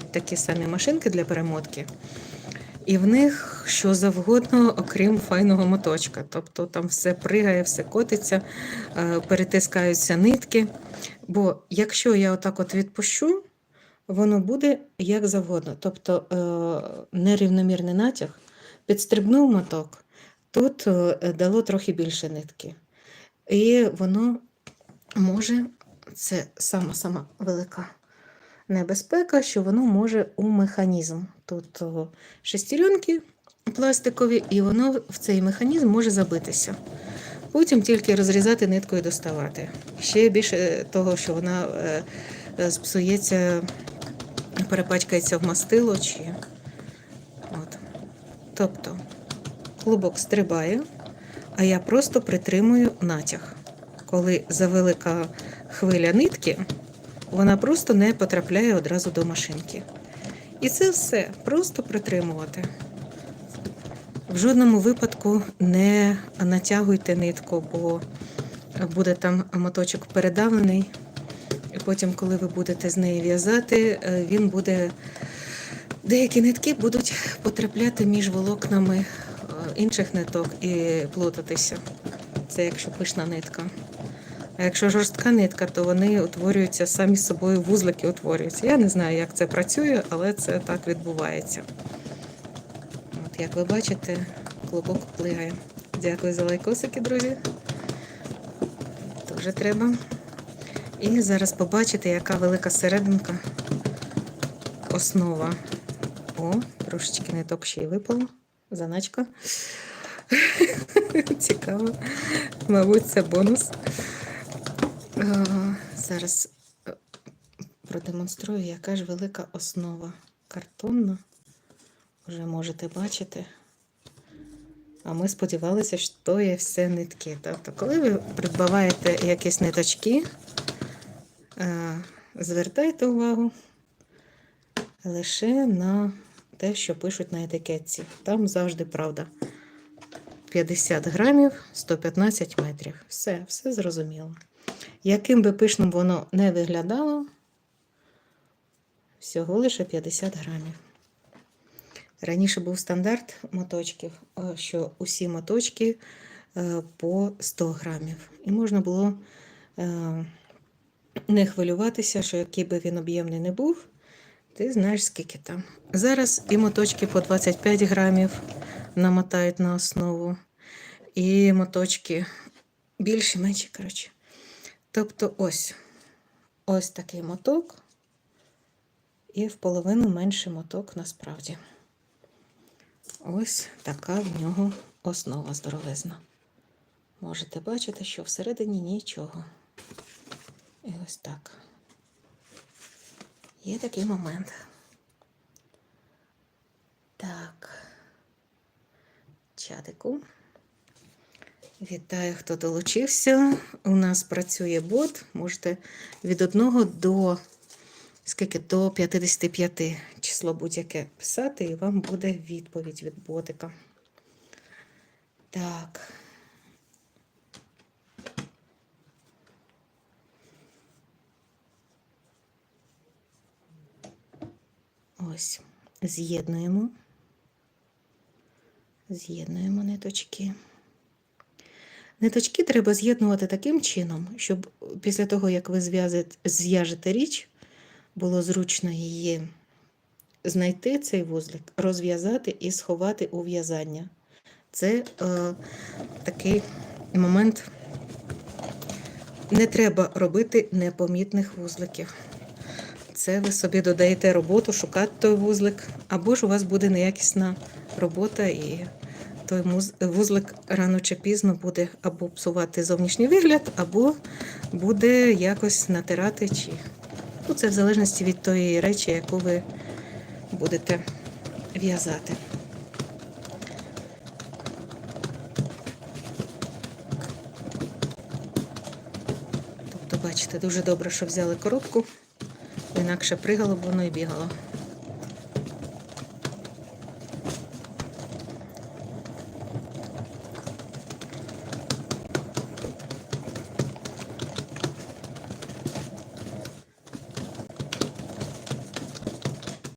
такі самі машинки для перемотки. І в них що завгодно, окрім файного моточка. Тобто там все пригає, все котиться, е, перетискаються нитки. Бо якщо я отак от відпущу, воно буде як завгодно. Тобто е, нерівномірний натяг, підстрибнув моток, тут е, дало трохи більше нитки. І воно може, це сама-сама велика небезпека, що воно може у механізм. Тут шестеренки пластикові, і воно в цей механізм може забитися. Потім тільки розрізати нитку і доставати. Ще більше того, що вона е, е, спсується, перепачкається в мастило. Чи... От. Тобто клубок стрибає, а я просто притримую натяг. Коли завелика хвиля нитки, вона просто не потрапляє одразу до машинки. І це все просто притримувати. В жодному випадку не натягуйте нитку, бо буде там моточок передавлений. І потім, коли ви будете з неї в'язати, е, він буде. Деякі нитки будуть потрапляти між волокнами е, інших ниток і плутатися. Це якщо пишна нитка. А якщо жорстка нитка, то вони утворюються самі з собою, вузлики утворюються. Я не знаю, як це працює, але це так відбувається. От, як ви бачите, клубок плигає. Дякую за лайкосики, друзі. Дуже треба. І зараз побачите, яка велика серединка основа. О, трошечки ниток ще й випало. Заначка. Цікаво. Мабуть, це бонус. Е, Зараз е, продемонструю, яка ж велика основа картонна. Вже можете бачити. А ми сподівалися, що є все нитки. Тобто, коли ви придбаваєте якісь ниточки, е, звертайте увагу лише на те, що пишуть на етикетці. Там завжди правда. 50 грамів, 115 метрів. Все, все зрозуміло. Яким би пишним воно не виглядало, всього лише 50 грамів. Раніше був стандарт моточків, що усі моточки е, по 100 грамів. І можна було е, не хвилюватися, що який би він об'ємний не був, ти знаєш, скільки там. Зараз і моточки по 25 грамів намотають на основу, і моточки більші, менші, коротше. Тобто ось ось такий моток, і в половину менший моток насправді. Ось така в нього основа здоровезна. Можете бачити, що всередині нічого. І ось так. Є такий момент. Так. Чатику. Вітаю, хто долучився. У нас працює бот. Можете від 1 до скільки до 55 число будь-яке писати, і вам буде відповідь від ботика. Так. Ось, з'єднуємо. З'єднуємо ниточки. Ниточки треба з'єднувати таким чином, щоб після того, як ви зв'яжете річ, було зручно її знайти цей вузлик, розв'язати і сховати у в'язання. Це е, такий момент. Не треба робити непомітних вузликів. Це ви собі додаєте роботу, шукати той вузлик, або ж у вас буде неякісна робота, і той вузлик рано чи пізно буде або псувати зовнішній вигляд, або буде якось натирати. чи Ну, це в залежності від тої речі, яку ви будете в'язати. Тобто, бачите, дуже добре, що взяли коробку, інакше пригало б воно і бігало.